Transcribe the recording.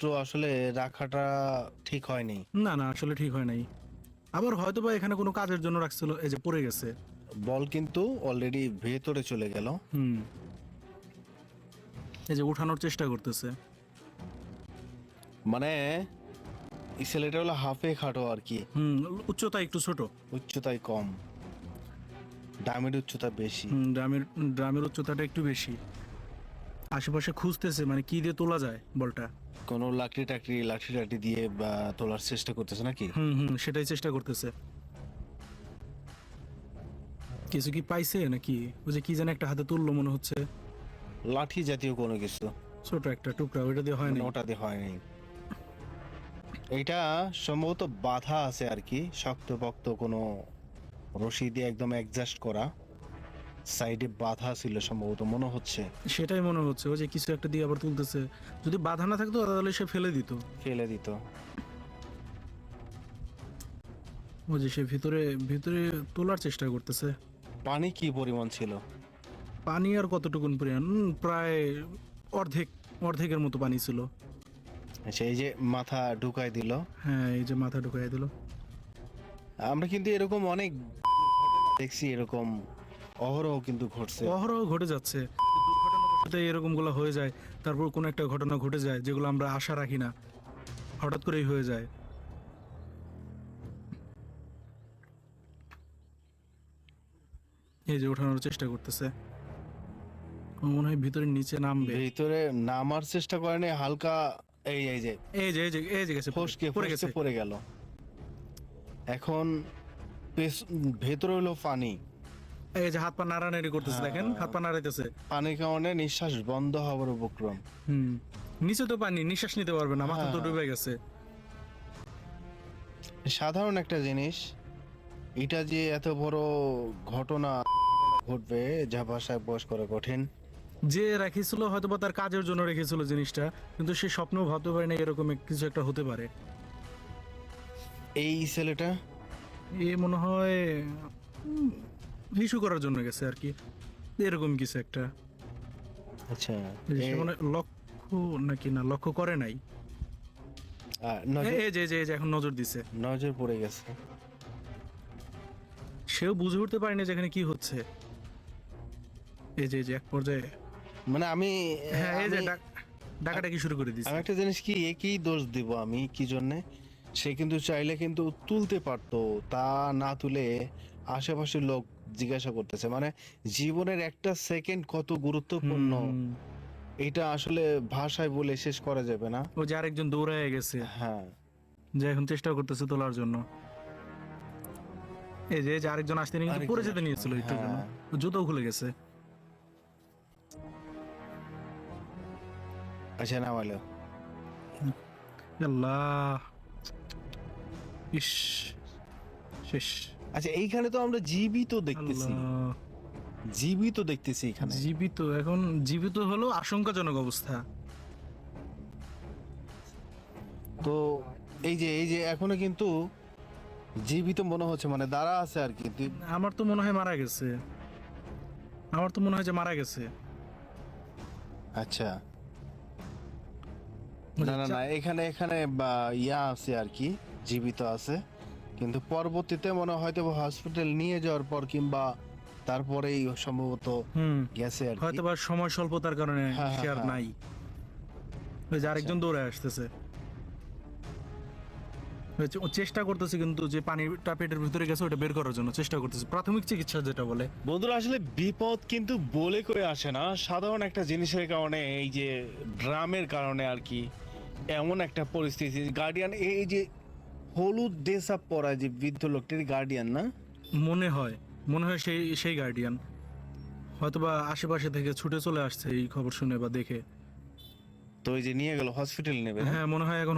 জিনিসপত্র আসলে রাখাটা ঠিক হয়নি। না না আসলে ঠিক হয় নাই। আবার হয়তো বা এখানে কোনো কাজের জন্য রাখছিল এই যে পড়ে গেছে। বল কিন্তু অলরেডি ভেতরে চলে গেল। হুম। এই যে উঠানোর চেষ্টা করতেছে। মানে এই ছেলেটা হলো হাফে খাটো আর কি। হুম উচ্চতা একটু ছোট। উচ্চতায় কম। ডামের উচ্চতা বেশি। হুম, ড্রামের ড্রামের উচ্চতাটা একটু বেশি। আশেপাশে খুঁজতেছে মানে কি দিয়ে তোলা যায় বলটা? কোনো লাকড়ি টাকড়ি লাঠি টাঠি দিয়ে বা তোলার চেষ্টা করতেছে নাকি? হুম হুম সেটাই চেষ্টা করতেছে। কিছু কি পাইছে নাকি? ওই যে কি যেন একটা হাতে তুললো মনে হচ্ছে। লাঠি জাতীয় কোনো কিছু। ছোট একটা টুকরা ওইটা দিয়ে হয় না মানে ওটা দিয়ে হয়নি। এইটা সম্ভবত বাধা আছে আর কি শক্ত পক্ত কোনো রশি দিয়ে একদম অ্যাডজাস্ট করা। সাইডে বাধা ছিল সম্ভবত মনে হচ্ছে। সেটাই মনে হচ্ছে ওই যে কিছু একটা দিয়ে আবার তুলতেছে। যদি বাধা না থাকতো তাহলে সে ফেলে দিত। ফেলে দিত। ওই যে সে ভিতরে ভিতরে তোলার চেষ্টা করতেছে। পানি কি পরিমাণ ছিল? পানি আর কতটুকুন পরিমাণ? উম, প্রায় অর্ধেক অর্ধেকের মতো পানি ছিল। আচ্ছা এই যে মাথা ঢুকাই দিল। হ্যাঁ এই যে মাথা ঢুকাই দিল। আমরা কিন্তু এরকম অনেক দেখছি এরকম অহরহ কিন্তু ঘটছে। অহরহ ঘটে যাচ্ছে। দুর্ঘটনাবশত এরকমগুলো হয়ে যায় তারপর কোনো একটা ঘটনা ঘটে যায় যেগুলো আমরা আশা রাখি না। হঠাৎ করেই হয়ে যায়। এই যে ওঠানোর চেষ্টা করতেছে। মনে হয় ভিতরে নিচে নামবে। ভিতরে নামার চেষ্টা করেনি হালকা এই এই যে এই যে এই যে এই যে গেছে ফসকে পড়ে গেছে। পড়ে গেল। এখন ভেতরে হলো পানি। এই যে হাত পা নাড়ানাড়ি করতেছে দেখেন? হাত পা নাড়াইতেছে। পানির কারণে নিঃশ্বাস বন্ধ হওয়ার উপক্রম। হুম। নিচে তো পানি নিঃশ্বাস নিতে পারবে না মাথা তো হ্যাঁ। ডুবে গেছে। সাধারণ একটা জিনিস এটা যে এত বড় ঘটনা ঘটবে যা ভাষায় বয়স করা কঠিন। যে রেখেছিল হয়তো বা তার কাজের জন্য রেখেছিল জিনিসটা কিন্তু সে স্বপ্নও ভাবতে পারে না এরকম কিছু একটা হতে পারে। এই ছেলেটা? এ মনে হয় ইস্যু করার জন্য গেছে আর কি। এরকম কিছু একটা। আচ্ছা মনে লক্ষ্য নাকি না লক্ষ্য করে নাই। এই যে যে যে এখন নজর দিছে। নজর পড়ে গেছে। সেও বুঝে উঠতে পারেনি যে এখানে কি হচ্ছে। এই যে যে এক পর্যায়ে। মানে আমি হ্যাঁ এই যে আমি- ডাক- ডাকাডাকি শুরু করে দিছে। আমি একটা জিনিস কি একই দোষ দিব আমি? কি জন্যে? সে কিন্তু চাইলে কিন্তু তুলতে পারতো তা না তুলে আশেপাশের লোক জিজ্ঞাসা করতেছে মানে জীবনের একটা সেকেন্ড কত গুরুত্বপূর্ণ? এটা আসলে ভাষায় বলে শেষ করা যাবে না। ও যে আরেকজন দৌড়ায় গেছে। হ্যাঁ। যে এখন চেষ্টা করতেছে তোলার জন্য। এই যে আরেকজন আসতে নিয়ে কিন্তু আরেকজন যেতে নিয়েছিল হ্যাঁ। ও জুতো খুলে গেছে। আচ্ছা নামালো আল্লাহ। ইস শেষ। আচ্ছা এইখানে তো আমরা জীবিত দেখতেছি। জীবিত দেখতেছি এখানে। জীবিত এখন জীবিত হলো আশঙ্কাজনক অবস্থা। তো এই যে এই যে এখনও কিন্তু জীবিত মনে হচ্ছে মানে দাঁড়া আছে আর কি। আমার তো মনে হয় মারা গেছে। আমার তো মনে হয় যে মারা গেছে। আচ্ছা। না না না এখানে এখানে বা ইয়া আছে আর কি জীবিত আছে। কিন্তু পরবর্তীতে মনে হয় হয়তো হসপিটাল নিয়ে যাওয়ার পর কিংবা তারপরেই সম্ভবত গেছে আর হয়তো বা সময় স্বল্পতার কারণে হ্যাঁ, সে আর হ্যাঁ। নাই। ওই যে আরেকজন দৌড়ে আসতেছে। ওই যে ও চেষ্টা করতেছে কিন্তু যে পানিটা পেটের ভিতরে গেছে ওটা বের করার জন্য চেষ্টা করতেছে। প্রাথমিক চিকিৎসা যেটা বলে। বন্ধুরা আসলে বিপদ কিন্তু বলে করে আসে না। সাধারণ একটা জিনিসের কারণে এই যে ড্রামের কারণে আর কি এমন একটা পরিস্থিতি। গার্ডিয়ান এই যে হলুদ ড্রেস আপ পরা যে বৃদ্ধ লোকটির গার্ডিয়ান না? মনে হয় মনে হয় সেই সেই গার্ডিয়ান হয়তোবা আশেপাশে থেকে ছুটে চলে আসছে এই খবর শুনে বা দেখে। তো ওই যে নিয়ে গেল হসপিটাল নেবে। হ্যাঁ মনে হয় এখন